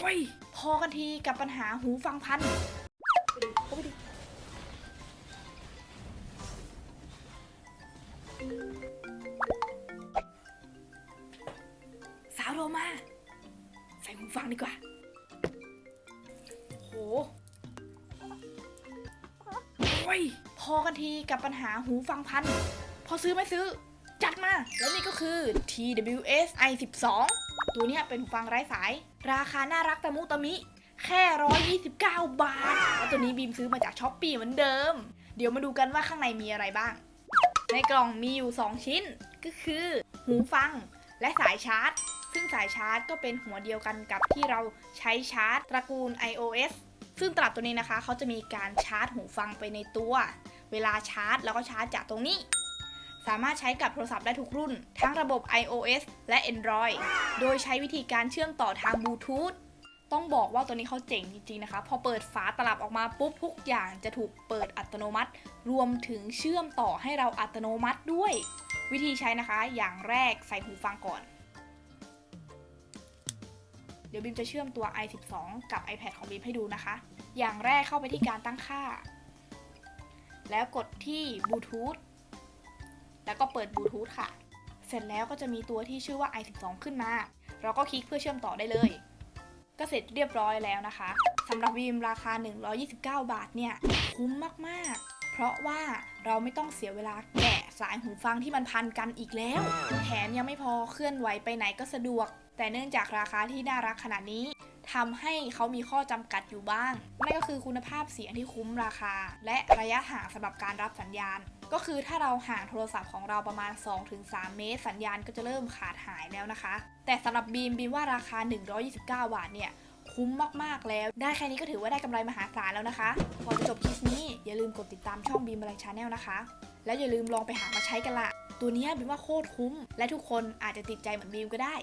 โอ้ยพอกันทีกับปัญหาหูฟังพันสาวโรมาใส่หูฟังดีกว่า โหโอ้ยพอกันทีกับปัญหาหูฟังพัน พอซื้อไม่ซื้อ จัดมา และนี่ก็คือ TWS i12 ตัวนี้เป็นหูฟังไร้สาย ราคาน่ารักตะมุตะมิ แค่ 129 บาทแล้วตัวนี้บีมซื้อมาจากช้อปปี้เหมือนเดิม เดี๋ยวมาดูกันว่าข้างในมีอะไรบ้าง ในกล่องมีอยู่ 2 ชิ้น ก็คือ หูฟังและสายชาร์จ ซึ่งสายชาร์จก็เป็นหัวเดียวกันกับที่เราใช้ชาร์จตระกูล iOS ซึ่งตลับตัวนี้นะคะเขาจะมีการชาร์จหูฟังไปในตัว เวลาชาร์จ แล้วก็ชาร์จจากตรงนี้ สามารถใช้กับโทรศัพท์ได้ทุกรุ่น ทั้งระบบ iOS และ Android โดยใช้วิธีการเชื่อมต่อทางบลูทูธต้องบอกว่าตัวนี้เขาเจ๋งจริงๆนะคะ พอเปิดฝาตลับออกมาปุ๊บทุกอย่างจะถูกเปิดอัตโนมัติ รวมถึงเชื่อมต่อให้เราอัตโนมัติด้วย วิธีใช้นะคะ อย่างแรกใส่หูฟังก่อน เดี๋ยวบิมจะเชื่อมตัว i12 กับ iPad ของบิมให้ดูนะคะ อย่างแรกเข้าไปที่การตั้งค่า แล้วกดที่บลูทูธ แล้วก็เปิดบลูทูธค่ะ เสร็จแล้วก็จะมีตัวที่ชื่อว่า i12 ขึ้นมา เราก็คลิกเพื่อเชื่อมต่อได้เลย ก็เสร็จเรียบร้อยแล้วนะคะสำหรับวีมราคา 129 บาทเนี่ย คุ้มมากๆ ราะว่าเราไม่ต้องเสียเวลาแกะสายหูฟังที่มันพันกันอีกแล้ว แถมยังไม่พอเคลื่อนไหวไปไหนก็สะดวก แต่เนื่องจากราคาที่น่ารักขนาดนี้ทำให้เขามีข้อจำกัดอยู่บ้าง นั่นก็คือคุณภาพเสียงที่คุ้มราคา และระยะห่างสำหรับการรับสัญญาณ ก็คือถ้าเราห่างโทรศัพท์ของเราประมาณ 2-3 เมตร สัญญาณก็จะเริ่มขาดหายแล้วนะคะ แต่สำหรับบีมบีมว่าราคา 129 บาทเนี่ย คุ้มมากๆแล้ว ได้แค่นี้ก็ถือว่าได้กำไรมหาศาลแล้วนะคะก่อนจะจบคลิปนี้อย่าลืมกดติดตามช่องบีมอะไรชาแนลนะคะ แล้วอย่าลืมลองไปหามาใช้กันละตัวนี้บีมว่าโคตรคุ้ม และทุกคนอาจจะติดใจเหมือนบีมก็ได้